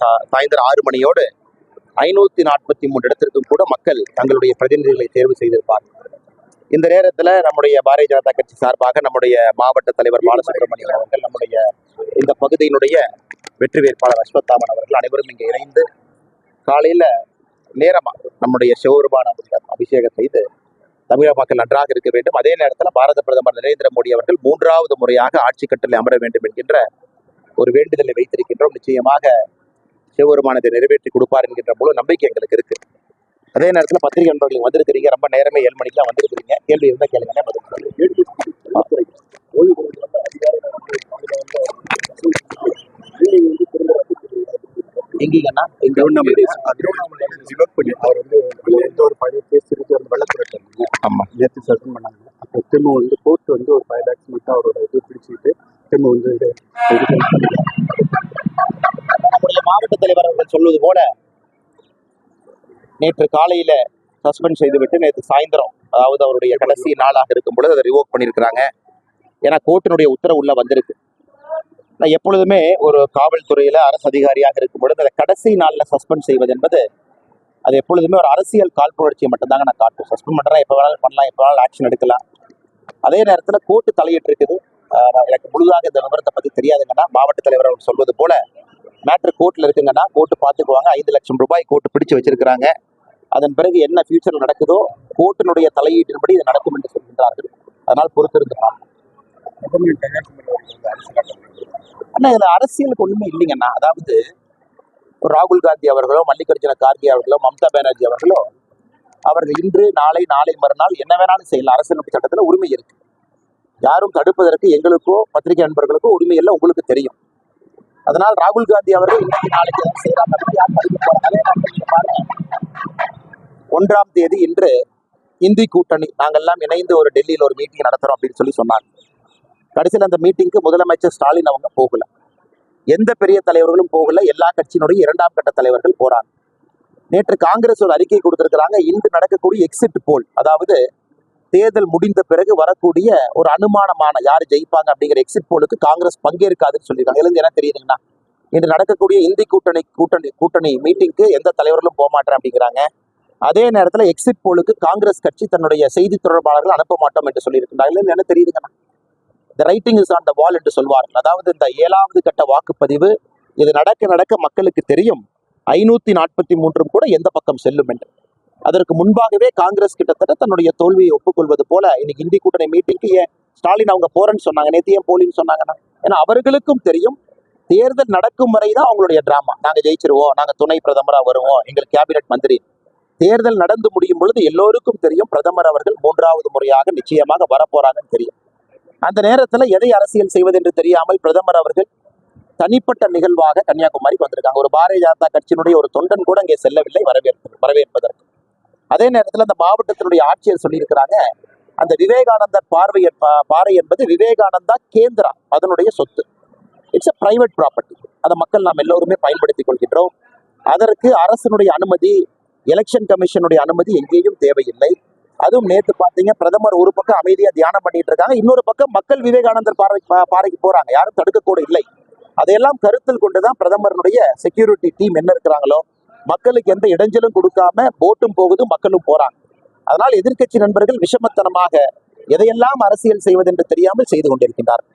சா- சாயந்தரம் ஆறு மணியோடு ஐநூத்தி நாற்பத்தி மூன்று இடத்திற்கும் கூட மக்கள் தங்களுடைய பிரதிநிதிகளை தேர்வு செய்திருப்பார். இந்த நேரத்துல நம்முடைய பாரதிய ஜனதா கட்சி சார்பாக நம்முடைய மாவட்ட தலைவர் பாலசுப்ரமணியன் அவர்கள் நம்முடைய இந்த பகுதியினுடைய வெற்றி வேட்பாளர் அஸ்வத்தாமன் அவர்கள் அனைவரும் இங்கே இணைந்து காலையில நேரமா நம்முடைய சிவபெருமான அபிஷேகம் செய்து தமிழக மக்கள் நன்றாக இருக்க வேண்டும். அதே நேரத்தில் பாரத பிரதமர் நரேந்திர மோடி அவர்கள் மூன்றாவது முறையாக ஆட்சி கட்டளை அமர வேண்டும் என்கின்ற ஒரு வேண்டுதலை வைத்திருக்கின்றோம். நிச்சயமாக சிவபெருமானத்தை நிறைவேற்றி கொடுப்பார் என்கின்ற முழு நம்பிக்கை எங்களுக்கு இருக்கு. அதே நேரத்தில் பத்திரிகை நண்பர்கள் வந்திருக்கிறீங்க ரொம்ப நேரமே ஏழு மணிக்கெல்லாம் வந்திருக்கிறீங்க. கேள்வி இருந்தால் கேளுங்க. எங்கீங்கன்னா பண்ணி அவர் வந்து எந்த ஒரு பழைய கேஸ் இருக்கு அந்த வெள்ளத்துறை ஆமா. நேற்று சஸ்பெண்ட் பண்ணாங்க. அப்போ திரும்ப வந்து கோர்ட் வந்து ஒரு ஃபைவ் லேக்ஸ் மட்டும் அவரோட இது பிடிச்சிட்டு திரும்ப வந்து இது மாவட்ட தலைவர் அவர்கள் சொல்வது போல நேற்று காலையில சஸ்பெண்ட் செய்துவிட்டு நேற்று சாயந்தரம் அதாவது அவருடைய கடைசி நாளாக இருக்கும் பொழுது அதை ரிவோக் பண்ணியிருக்கிறாங்க. ஏன்னா கோர்ட்டினுடைய உத்தரவு உள்ள வந்திருக்கு. நான் எப்பொழுதுமே ஒரு காவல்துறையில அரசு அதிகாரியாக இருக்கும் பொழுது அதை கடைசி நாள்ல சஸ்பெண்ட் செய்வது என்பது அது எப்பொழுதுமே ஒரு அரசியல் காழ்ப்புணர்ச்சியை மட்டும்தாங்க நான் காட்டும். சஸ்பெண்ட் பண்றேன் எப்போ வேணாலும் பண்ணலாம் எப்போ வேணாலும் ஆக்ஷன் எடுக்கலாம். அதே நேரத்தில் கோர்ட்டு தலையிட்டு இருக்குது ஆஹ் எனக்கு முழுதாக இந்த விவரத்தை பத்தி தெரியாதுங்கன்னா மாவட்ட தலைவர் அவர் சொல்வது போல மேட்ரு கோர்ட்ல இருக்குங்கன்னா கோர்ட்டு பார்த்துக்குவாங்க. ஐந்து லட்சம் ரூபாய் கோர்ட்டு பிடிச்சு வச்சிருக்கிறாங்க. அதன் பிறகு என்ன ஃபியூச்சர்ல நடக்குதோ கோர்ட்டினுடைய தலையீட்டின்படி இது நடக்கும் என்று சொல்கின்றார்கள். அதனால் பொறுத்திருந்து அண்ணா இதுல அரசியலுக்கு ஒண்ணுமே இல்லைங்கண்ணா. அதாவது ராகுல் காந்தி அவர்களோ மல்லிகார்ஜுன கார்கே அவர்களோ மம்தா பானர்ஜி அவர்களோ அவர்கள் இன்று நாளை நாளை மறுநாள் என்ன வேணாலும் செய்யலாம். அரசியலமைப்பு சட்டத்துல உரிமை இருக்கு. யாரும் தடுப்பதற்கு எங்களுக்கோ பத்திரிகை நண்பர்களுக்கோ உரிமை இல்லை உங்களுக்கு தெரியும். அதனால் ராகுல் காந்தி அவர்கள் இன்னைக்கு நாளைக்கு எதாவது செய்யறாங்க போறாங்க. ஒன்றாம் தேதி இன்று இந்தி கூட்டணி நாங்கெல்லாம் இணைந்து ஒரு டெல்லியில் ஒரு மீட்டிங் நடத்துறோம் அப்படின்னு சொல்லி சொன்னாங்க. கடைசியில் அந்த மீட்டிங்க்கு முதலமைச்சர் ஸ்டாலின் அவங்க போகல. எந்த பெரிய தலைவர்களும் போகல. எல்லா கட்சியினுடைய இரண்டாம் கட்ட தலைவர்கள் போறாங்க. நேற்று காங்கிரஸ் ஒரு அறிக்கை கொடுத்திருக்கிறாங்க. இன்று நடக்கக்கூடிய எக்ஸிட் போல் அதாவது தேர்தல் முடிந்த பிறகு வரக்கூடிய ஒரு அனுமானமான யார் ஜெயிப்பாங்க அப்படிங்கிற எக்ஸிட் போலுக்கு காங்கிரஸ் பங்கேற்காதுன்னு சொல்லியிருக்காங்க. இதுல இருந்து என்ன தெரியுதுங்கன்னா இன்று நடக்கக்கூடிய இந்தி கூட்டணி கூட்டணி கூட்டணி மீட்டிங்க்கு எந்த தலைவர்களும் போக மாட்டேன் அப்படிங்கிறாங்க. அதே நேரத்துல எக்ஸிட் போலுக்கு காங்கிரஸ் கட்சி தன்னுடைய செய்தி தொடர்பாளர்கள் அனுப்ப மாட்டோம் என்று சொல்லியிருக்கிறாங்க இதுல என்ன தெரியுதுங்கண்ணா the writing is on the wall என்று சொல்வார்கள். அதாவது இந்த ஏழாவது கட்ட வாக்குப்பதிவு இது நடக்க நடக்க மக்களுக்கு தெரியும். ஐநூத்தி நாற்பத்தி மூன்றும் கூட எந்த பக்கம் செல்லும் என்று. அதற்கு முன்பாகவே காங்கிரஸ் கிட்டத்தட்ட தன்னுடைய தோல்வியை ஒப்புக்கொள்வது போல இன்னைக்கு இந்தி கூட்டணி மீட்டிங்க்கு ஏன் ஸ்டாலின் அவங்க போறேன்னு சொன்னாங்க நேத்தியம் போலின்னு சொன்னாங்கன்னா ஏன்னா அவர்களுக்கும் தெரியும் தேர்தல் நடக்கும் வரை தான் அவங்களுடைய டிராமா நாங்க ஜெயிச்சிருவோம் நாங்க துணை பிரதமரா வருவோம் எங்களுக்கு கேபினெட் மந்திரி. தேர்தல் நடந்து முடியும் பொழுது எல்லோருக்கும் தெரியும் பிரதமர் அவர்கள் மூன்றாவது முறையாக நிச்சயமாக வரப்போறாங்கன்னு தெரியும். அந்த நேரத்துல எதை அரசியல் செய்வது என்று தெரியாமல் பிரதமர் அவர்கள் தனிப்பட்ட நிகழ்வாக கன்னியாகுமரிக்கு வந்திருக்காங்க. ஒரு பாரதிய ஜனதா கட்சியினுடைய ஒரு தொண்டன் கூட இங்கே செல்லவில்லை வரவேற்பு வரவேற்பதற்கு. அதே நேரத்தில் அந்த மாவட்டத்தினுடைய ஆட்சியர் சொல்லியிருக்கிறாங்க அந்த விவேகானந்தர் பார்வை என்ப- பாறை என்பது விவேகானந்தா கேந்திரா அதனுடைய சொத்து. இட்ஸ் அ பிரைவேட் ப்ராப்பர்ட்டி அதை மக்கள் நாம் எல்லோருமே பயன்படுத்திக் கொள்கின்றோம். அதற்கு அரசனுடைய அனுமதி எலெக்ஷன் கமிஷனுடைய அனுமதி எங்கேயும் தேவையில்லை. அதுவும் நேற்று பார்த்தீங்க பிரதமர் ஒரு பக்கம் அமைதியாக தியானம் பண்ணிட்டு இருக்காங்க இன்னொரு பக்கம் மக்கள் விவேகானந்தர் பாறை பாறைக்கு போறாங்க. யாரும் தடுக்க கூட இல்லை. அதையெல்லாம் கருத்தில் கொண்டுதான் பிரதமருடைய செக்யூரிட்டி டீம் என்ன இருக்கிறாங்களோ மக்களுக்கு எந்த இடைஞ்சலும் கொடுக்காம போட்டும் போகுது மக்களும் போறாங்க. அதனால் எதிர்க்கட்சி நண்பர்கள் விஷமத்தனமாக எதையெல்லாம் அரசியல் செய்வதென்று தெரியாமல் செய்து கொண்டிருக்கின்றார்கள்.